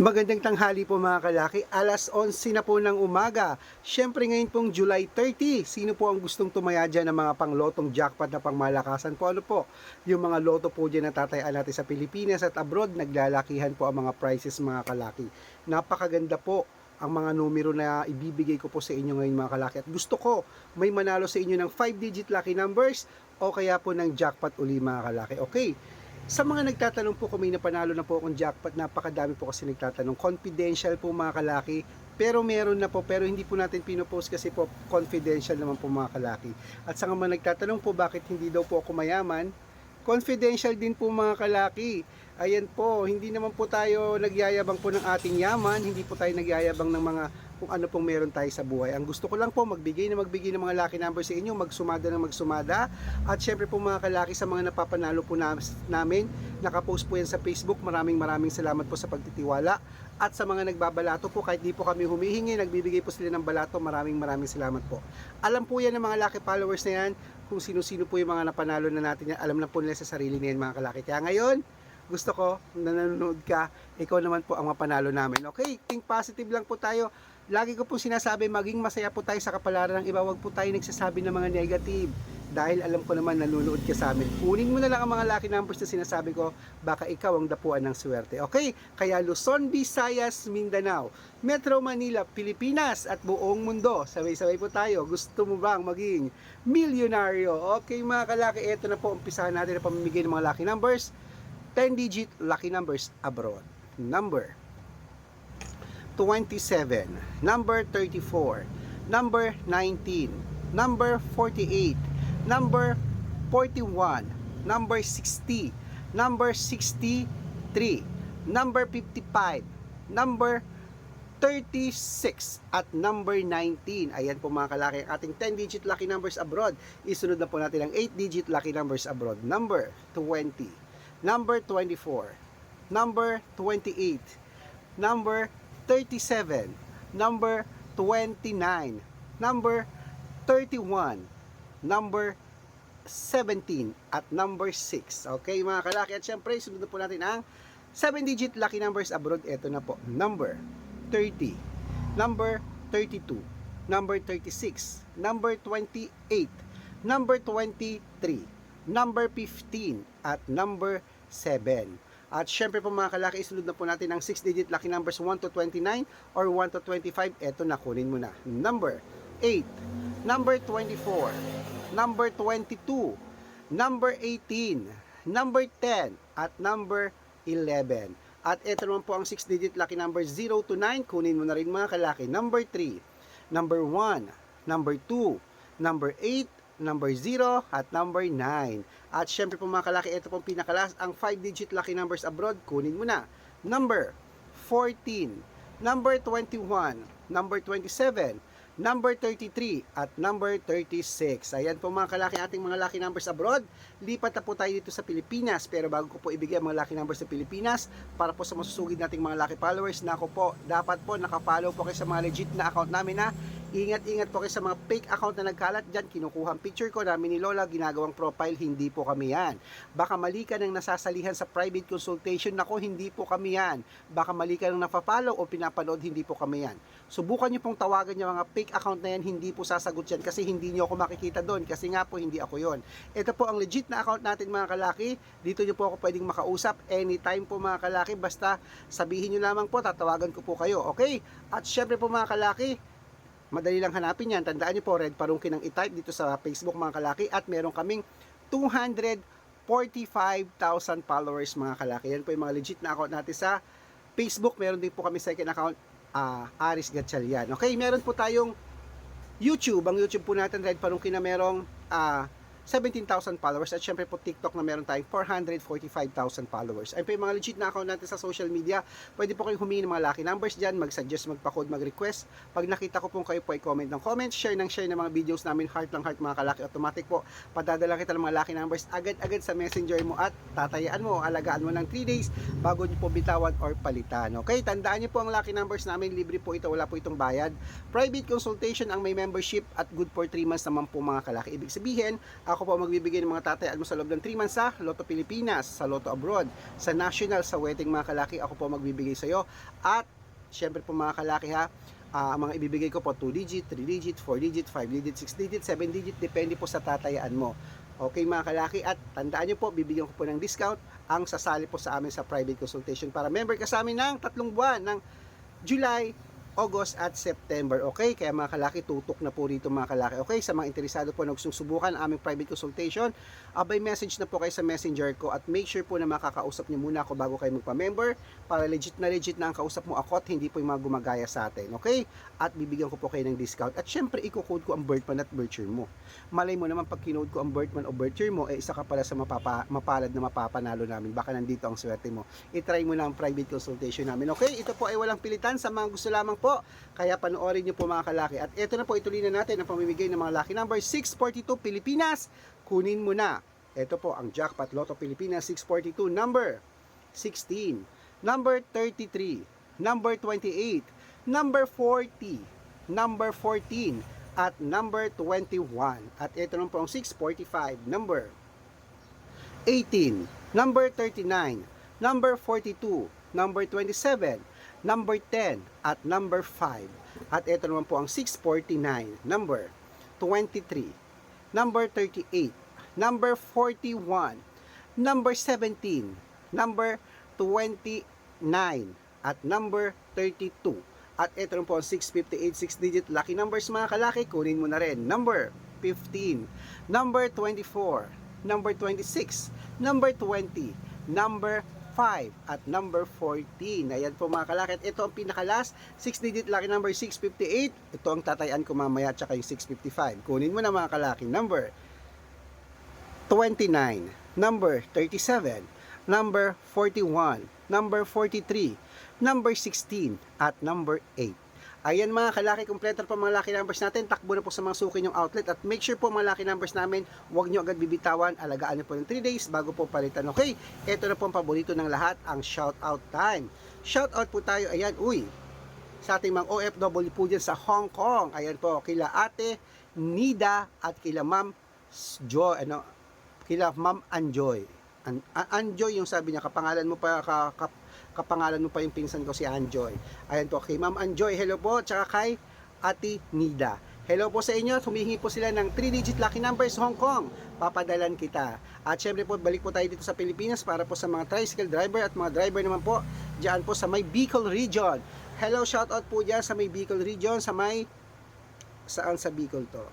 Magandang tanghali po mga kalaki. Alas 11 na po ng umaga. Siyempre ngayon pong July 30. Sino po ang gustong tumaya dyan ng mga panglotong jackpot na pangmalakasan po? Ano po? Yung mga loto po dyan na tatayaan natin sa Pilipinas at abroad, naglalakihan po ang mga prices mga kalaki. Napakaganda po ang mga numero na ibibigay ko po sa inyo ngayon mga kalaki. At gusto ko may manalo sa inyo ng 5-digit lucky numbers o kaya po ng jackpot uli mga kalaki. Okay, sa mga nagtatanong po kung may napanalo na po akong jackpot, napakadami po kasi nagtatanong. Confidential po mga kalaki, pero meron na po, pero hindi po natin pinopost kasi po confidential naman po mga kalaki. At sa mga nagtatanong po bakit hindi daw po ako mayaman, confidential din po mga kalaki. Ayan po, hindi naman po tayo nagyayabang po ng ating yaman, hindi po tayo nagyayabang ng mga kung ano pong meron tayo sa buhay. Ang gusto ko lang po magbigay na magbigay ng mga lucky numbers sa inyo, magsumada na magsumada. At syempre po mga kalaki sa mga napapanalo po na, namin, nakapost po yan sa Facebook. Maraming maraming salamat po sa pagtitiwala. At sa mga nagbabalato po, kahit di po kami humihingi, nagbibigay po sila ng balato. Maraming maraming salamat po. Alam po yan ng mga lucky followers na yan, kung sino-sino po yung mga napanalo na natin yan. Alam na po nila sa sarili na yan mga kalaki. Kaya ngayon, gusto ko na nanonood ka, ikaw naman po ang mapanalo namin. Okay, think positive lang po tayo. Lagi ko po sinasabi, maging masaya po tayo sa kapalaran ng iba. Huwag po tayo nagsasabi ng mga negative. Dahil alam ko naman nanonood ka sa amin. Kunin mo na lang ang mga lucky numbers na sinasabi ko, baka ikaw ang dapuan ng swerte. Okay? Kaya Luzon, Visayas, Mindanao, Metro Manila, Pilipinas at buong mundo. Sabay-sabay po tayo. Gusto mo bang maging milyonaryo? Okay mga kalaki, ito na po. Umpisahan natin na pamimigay ng mga lucky numbers. 10-digit lucky numbers abroad. Number 27, number 34, number 19, number 48, number 41, number 60, number 63, number 55, number 36 at number 19. Ayan po mga kalaki ang ating 10-digit lucky numbers abroad. Isunod na po natin ang 8-digit lucky numbers abroad. Number 20, number 24, number 28, number 37, number 29, number 31, number 17, at number 6. Okay mga kalaki, at syempre, sunod po natin ang 7-digit lucky numbers abroad. Ito na po, number 30, number 32, number 36, number 28, number 23, number 15, at number 7. At syempre po mga kalaki, isunod na po natin ang 6-digit lucky numbers 1 to 29 or 1 to 25. Eto na, kunin mo na. Number 8, number 24, number 22, number 18, number 10, at number 11. At ito naman po ang 6-digit lucky number 0 to 9. Kunin mo na rin mga kalaki. Number 3, number 1, number 2, number 8, number 0, at number 9. At syempre po mga kalaki, ito pong pinakalas, ang 5-digit lucky numbers abroad, kunin mo na. Number 14, number 21, number 27, number 33, at number 36. Ayan po mga kalaki ating mga lucky numbers abroad. Lipat na po tayo dito sa Pilipinas. Pero bago ko po ibigay ang mga lucky numbers sa Pilipinas, para po sa masusugid nating mga lucky followers, na ako po, dapat po nakafollow po kayo sa mga legit na account namin na Ingat-ingat po kayo sa mga fake account na nagkalat dyan. Kinukuha ang picture ko namin ni Lola, ginagawang profile, hindi po kami yan. Baka mali ka nang nasasalihan sa private consultation, nako hindi po kami yan. Baka mali ka nang napapollow o pinapanood, hindi po kami yan. Subukan nyo pong tawagan yung mga fake account na yan, hindi po sasagot yan kasi hindi nyo ako makikita doon kasi nga po hindi ako yon. Ito po ang legit na account natin mga kalaki. Dito nyo po ako pwedeng makausap anytime po mga kalaki. Basta sabihin nyo lamang po, tatawagan ko po kayo. Okay? At syempre po mga kalaki, Madali lang hanapin yan. Tandaan niyo po, Red Parungkin ang i-type dito sa Facebook mga kalaki at meron kaming 245,000 followers mga kalaki. Yan po yung mga legit na account natin sa Facebook. Meron din po kami second account, uh, Aris Gatchalian. Okay, meron po tayong YouTube. Ang YouTube po natin, Red Parungkin na merong uh, 17,000 followers at syempre po TikTok na meron tayong 445,000 followers. Ayun po yung mga legit na account natin sa social media. Pwede po kayong humingi ng mga lucky numbers dyan, mag-suggest, magpa-code, mag-request. Pag nakita ko po kayo po ay comment ng comment, share ng share ng mga videos namin, heart lang heart mga kalaki, automatic po. Padadala kita ng mga lucky numbers agad-agad sa messenger mo at tatayaan mo, alagaan mo ng 3 days bago nyo po bitawan or palitan. Okay, tandaan nyo po ang lucky numbers namin, libre po ito, wala po itong bayad. Private consultation ang may membership at good for 3 months naman po mga kalaki. Ibig sabihin, Ako po magbibigay ng mga tatayaan mo sa loob ng 3 months sa Lotto Pilipinas, sa Lotto Abroad, sa National, sa wedding mga kalaki. Ako po magbibigay sa iyo. At syempre po mga kalaki ha, ah, mga ibibigay ko po 2 digit, 3 digit, 4 digit, 5 digit, 6 digit, 7 digit, depende po sa tatayaan mo. Okay mga kalaki at tandaan nyo po, bibigyan ko po ng discount ang sasali po sa amin sa private consultation para member ka sa amin ng tatlong buwan ng July, August at September. Okay? Kaya mga kalaki, tutok na po rito mga kalaki. Okay? Sa mga interesado po na gustong subukan aming private consultation, abay message na po kayo sa messenger ko at make sure po na makakausap niyo muna ako bago kayo magpa-member para legit na legit na ang kausap mo ako at hindi po yung mga gumagaya sa atin. Okay? At bibigyan ko po kayo ng discount. At syempre, i-code ko ang birth month at birth year mo. Malay mo naman pag kinode ko ang birth month o birth year mo, eh isa ka pala sa mapapa, mapalad na mapapanalo namin. Baka nandito ang swerte mo. I-try mo na ang private consultation namin. Okay? Ito po ay walang pilitan sa mga gusto lamang po. Kaya panoorin niyo po mga kalaki. At ito na po, ituloy na natin ang pamimigay ng mga lucky number 642 Pilipinas. Kunin mo na. Ito po ang Jackpot Lotto Pilipinas 642 number 16, number 33, number 28, number 40, number 14, at number 21. At ito naman po ang 645, number 18, number 39, number 42, number 27, number 10, at number 5. At ito naman po ang 649, number 23, number 38, number 41, number 17, number 29, at number 32. At ito rin po ang 658, 6 digit lucky numbers mga kalaki, kunin mo na rin. Number 15, number 24, number 26, number 20, number 5 at number 14. Ayan po mga kalaki. At ito ang pinakalas, 6 digit lucky number 658. Ito ang tatayan ko mamaya tsaka yung 655. Kunin mo na mga kalaki. Number 29, number 37, number 41, number 43, number 16, at number 8. Ayan mga kalaki, kompleto po mga lucky numbers natin. Takbo na po sa mga suki yung outlet at make sure po mga lucky numbers namin, huwag nyo agad bibitawan. Alagaan nyo po ng 3 days bago po palitan. Okay, ito na po ang paborito ng lahat, ang shout out time. Shout out po tayo, ayan, uy, sa ating mga OFW po dyan sa Hong Kong. Ayan po, kila ate Nida at kila ma'am Joy, ano, kila ma'am Anjoy. An An- Anjoy yung sabi niya, kapangalan mo pa, ka, ka- kapangalan mo pa yung pinsan ko si Anjoy. Ayan po, kay ma'am Anjoy, hello po, tsaka kay ate Nida. Hello po sa inyo, humihingi po sila ng 3-digit lucky numbers Hong Kong. Papadalan kita. At syempre po, balik po tayo dito sa Pilipinas para po sa mga tricycle driver at mga driver naman po diyan po sa may Bicol region. Hello, shout out po diyan sa may Bicol region, sa may saan sa Bicol to?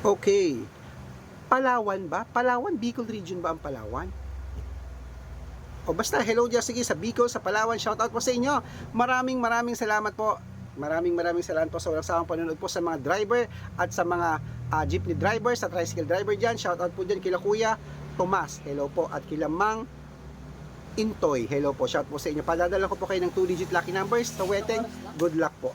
Okay. Palawan ba? Palawan, Bicol region ba ang Palawan? O basta, hello dyan, sige, sa Bicol, sa Palawan, shout out po sa inyo. Maraming maraming salamat po. Maraming maraming salamat po sa walang sawang panonood po sa mga driver at sa mga ah, jeepney driver, sa tricycle driver dyan. Shout out po dyan kila Kuya Tomas, hello po. At kila Mang Intoy, hello po. Shout po sa inyo. Padadala ko po kayo ng 2 digit lucky numbers sa weteng. Good luck po.